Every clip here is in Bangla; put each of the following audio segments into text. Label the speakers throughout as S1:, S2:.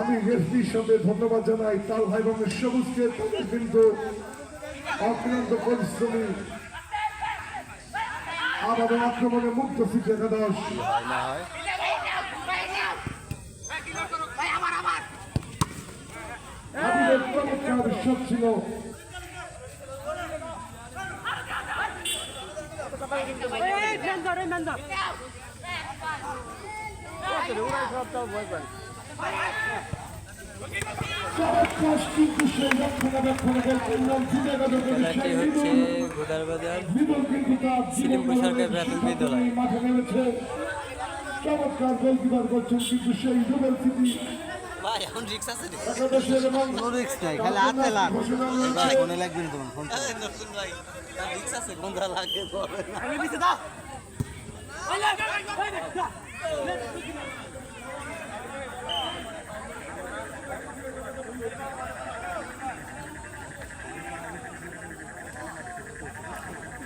S1: আমি রেফরির সাথে ধন্যবাদ জানাই তাল ভাই এবং সবুজকে তাদের কিন্তু অক্লান্ত পরিশ্রমী আবারও আক্রমণে মুক্ত সিটি একাদশ
S2: হয় হয়
S1: চমৎকার শট ছিল চমৎকার কিন্তু
S2: খেলাটি হচ্ছে
S1: বিদুর-
S2: গোদার বাজার
S1: বিদুর কিন্তু তার
S2: সিলিমপুর সরকার প্রাথমিক বিদ্যালয়।
S1: চমৎকার গোলকিপার করছেন কিন্তু সেই ডুবেল সিটি
S2: ভাই এখন রিক্স আছে
S3: কোনো রিস্ক নাই খালি হাতে লাগ।
S1: ঘোষণা
S3: ফোনে লাগবে না তোমার ফোন
S2: ভাই রিক্স আছে কোনটা লাগে বলে না নাইট খেলা অনুষ্ঠিত হচ্ছে
S1: সেখান থেকে কিন্তু আবারও সেই আবির মুক্ত সিটি একাদশের লক্ষ্য। কিন্তু আবারও কিন্তু সেই আবির বলতে বলতে আরেকটি গোল মুক্ত সিটি একাদশের অনুকূলে গোল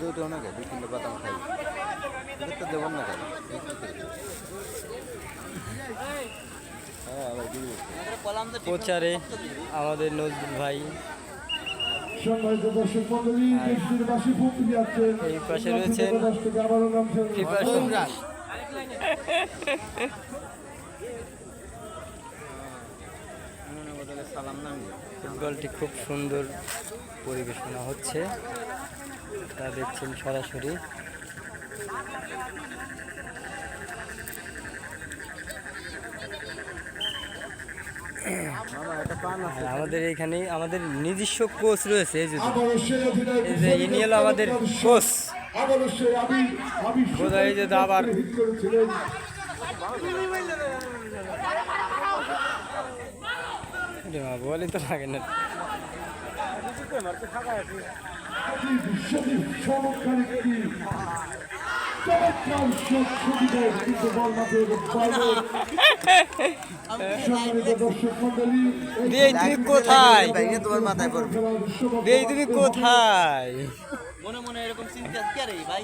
S1: দুই
S3: তিনটা বাদাম খাই। দেখতে দেবেন না কেন? হ্যাঁ।
S2: প্রচারে আমাদের নজরুল ভাই।
S1: সম্মানিত দর্শক মন্ডলী দেশটির ভূমি যাচ্ছে
S2: এই পাশে রয়েছেন
S1: আবারও
S3: নামি
S2: ফুটবলটি খুব সুন্দর পরিবেশনা হচ্ছে। তা দেখছেন সরাসরি। আমাদের এখানে আমাদের নিজস্ব কোচ রয়েছে এই যে ইনি হলো আমাদের কোচ
S1: আবির আবির
S2: বোধহয় এই যে।
S1: হিট
S2: বলি তো লাগে না। কোথায়
S3: তোমার মাথায় পড়বে
S2: তুমি কোথায়?
S4: মনে মনে এরকম চিন্তা কে রে ভাই?